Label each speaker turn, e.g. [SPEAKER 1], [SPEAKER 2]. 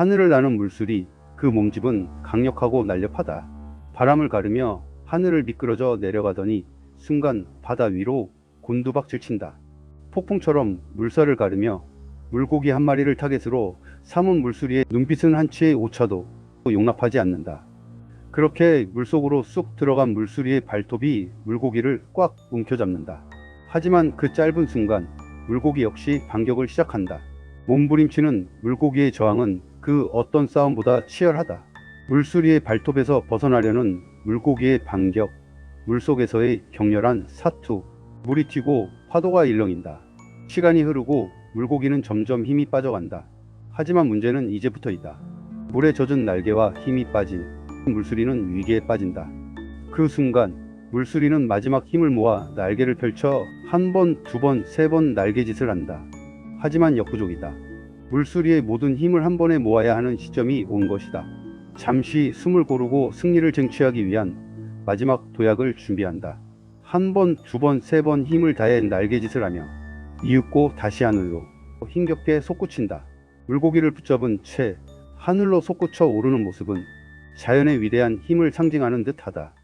[SPEAKER 1] 하늘을 나는 물술이 그 몸집은 강력하고 날렵하다. 바람을 가르며 하늘을 미끄러져 내려가더니 순간 바다 위로 곤두박질 친다. 폭풍처럼 물살을 가르며 물고기 한 마리를 타겟으로 삼은 물수리의 눈빛은 한 치의 오차도 용납하지 않는다. 그렇게 물속으로 쑥 들어간 물수리의 발톱이 물고기를 꽉 움켜잡는다. 하지만 그 짧은 순간 물고기 역시 반격을 시작한다. 몸부림치는 물고기의 저항은 그 어떤 싸움보다 치열하다. 물수리의 발톱에서 벗어나려는 물고기의 반격, 물속에서의 격렬한 사투, 물이 튀고 파도가 일렁인다. 시간이 흐르고 물고기는 점점 힘이 빠져간다. 하지만 문제는 이제부터이다. 물에 젖은 날개와 힘이 빠진 물수리는 위기에 빠진다. 그 순간 물수리는 마지막 힘을 모아 날개를 펼쳐 한 번, 두 번, 세 번 날개짓을 한다. 하지만 역부족이다. 물수리의 모든 힘을 한 번에 모아야 하는 시점이 온 것이다. 잠시 숨을 고르고 승리를 쟁취하기 위한 마지막 도약을 준비한다. 한 번, 두 번, 세 번 힘을 다해 날개짓을 하며 이윽고 다시 하늘로 힘겹게 솟구친다. 물고기를 붙잡은 채 하늘로 솟구쳐 오르는 모습은 자연의 위대한 힘을 상징하는 듯하다.